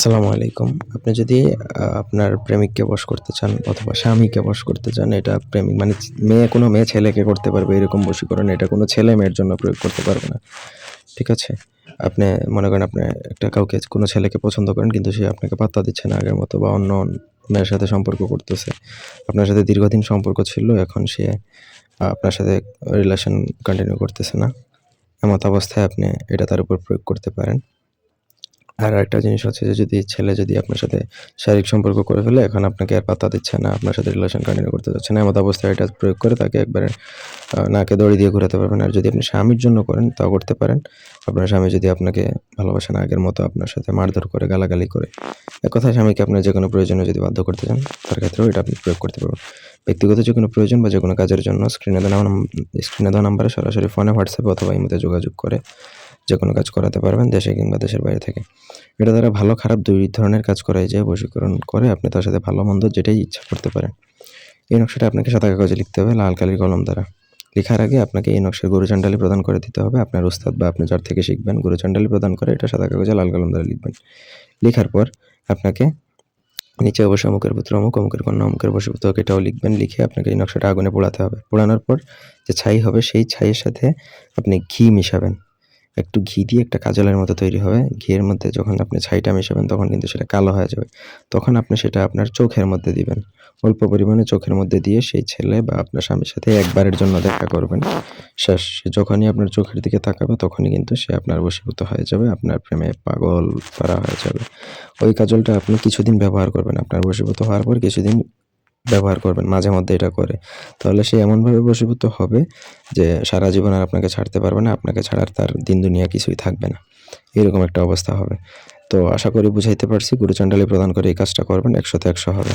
আসসালামু আলাইকুম। আপনি যদি আপনার প্রেমিককে বশ করতে চান অথবা স্বামীকে বশ করতে চান, এটা প্রেমিক মানে মেয়ে, কোনো মেয়ে ছেলেকে করতে পারবে এরকম বশীকরণ, এটা কোনো ছেলে মেয়ের জন্য প্রয়োগ করতে পারবে না। ঠিক আছে? আপনি, মনে করেন আপনি একটা কাউকে, কোনো ছেলেকে পছন্দ করেন, কিন্তু সে আপনাকে পাত্তা দিচ্ছে না আগের মতো বা অন্য মেয়ের সাথে সম্পর্ক করতেছে। আপনার সাথে দীর্ঘদিন সম্পর্ক ছিল, এখন সে আপনার সাথে রিলেশন কন্টিনিউ করতেছে না। এমত অবস্থায় আপনি এটা তার উপর প্রয়োগ করতে পারেন। আর একটা জিনিস হচ্ছে যে যদি ছেলে যদি আপনার সাথে শারীরিক সম্পর্ক করে ফেলে, এখন আপনাকে আর পাত্তা দিচ্ছে না, আপনার সাথে রিলেশন কন্টিনিউ করতে যাচ্ছে না এমত অবস্থায় এটা প্রয়োগ করে তাকে একবারে নাকে দড়ি দিয়ে ঘোরাতে পারবেন। আর যদি আপনি স্বামীর জন্য করেন, তাও করতে পারেন। আপনার স্বামী যদি আপনাকে ভালোবাসে না, আগের মতো আপনার সাথে মারধর করে, গালাগালি করে এক স্বামীকে আপনার যে কোনো প্রয়োজনে যদি বাধ্য করতে চান, তার ক্ষেত্রেও এটা আপনি প্রয়োগ করতে পারবেন। ব্যক্তিগত যে কোনো প্রয়োজন বা যে কোনো কাজের জন্য স্ক্রিনে দেওয়া স্ক্রিনে দেওয়া নাম্বারে সরাসরি ফোনে হোয়াটসঅ্যাপে অথবা ইমোতে যোগাযোগ করে যে কোনো কাজ করাতে পারবেন দেশে কিংবা দেশের বাইরে থেকে। এটা দ্বারা ভালো, খারাপ দুই ধরনের কাজ করাই যায়। বশীকরণ করে আপনি তার সাথে ভালো, মন্দ যেটাই ইচ্ছা করতে পারেন। এই নকশাটা আপনাকে সাদা কাগজে লিখতে হবে, লাল কালির কলম দ্বারা। লেখার আগে আপনাকে এই নকশার গুরুচণ্ডালি প্রদান করে দিতে হবে। আপনার উস্তাদ বা আপনি যার থেকে শিখবেন গুরুচণ্ডালি প্রদান করে এটা সাদা কাগজে লাল কলম দ্বারা লিখবেন। লেখার পর আপনাকে নিচে অবশ্য অমুকের পুত্র, অমুক, অমুকের কন্যা, অমুকের বসীভূত এটাও লিখবেন, লিখে আপনাকে এই নকশাটা আগুনে পোড়াতে হবে। পোড়ানোর পর যে ছাই হবে, সেই ছাইয়ের সাথে আপনি ঘি মিশাবেন। একটু ঘি দিয়ে একটা কাজলের মতো তৈরি হবে। ঘিয়ের মধ্যে যখন আপনি ছাইটা মেশাবেন, তখন কিন্তু সেটা কালো হয়ে যাবে। তখন আপনি সেটা আপনার চোখের মধ্যে দিবেন। অল্প পরিমাণে চোখের মধ্যে দিয়ে সেই ছেলে বা আপনার স্বামীর সাথে একবারের জন্য দেখা করবেন। শেষ, যখনই আপনার চোখের দিকে তাকাবে, তখনই কিন্তু সে আপনার বশীভূত হয়ে যাবে, আপনার প্রেমে পাগল করা হয়ে যাবে। ওই কাজলটা আপনি কিছুদিন ব্যবহার করবেন। আপনার বশীভূত হওয়ার পর কিছুদিন ব্যবহার করবেন, মাঝে মধ্যে এটা করে। তাহলে সে এমনভাবে বশীভূত হবে যে সারা জীবন আর আপনাকে ছাড়তে পারবে না, আপনাকে ছাড়ার তার দিন দুনিয়া কিছুই থাকবে না। এরকম একটা অবস্থা হবে। তো আশা করি বুঝাইতে পারছি, গুরুচণ্ডালী প্রদান করে এই কাজটা করবেন, একশোতে একশো হবে।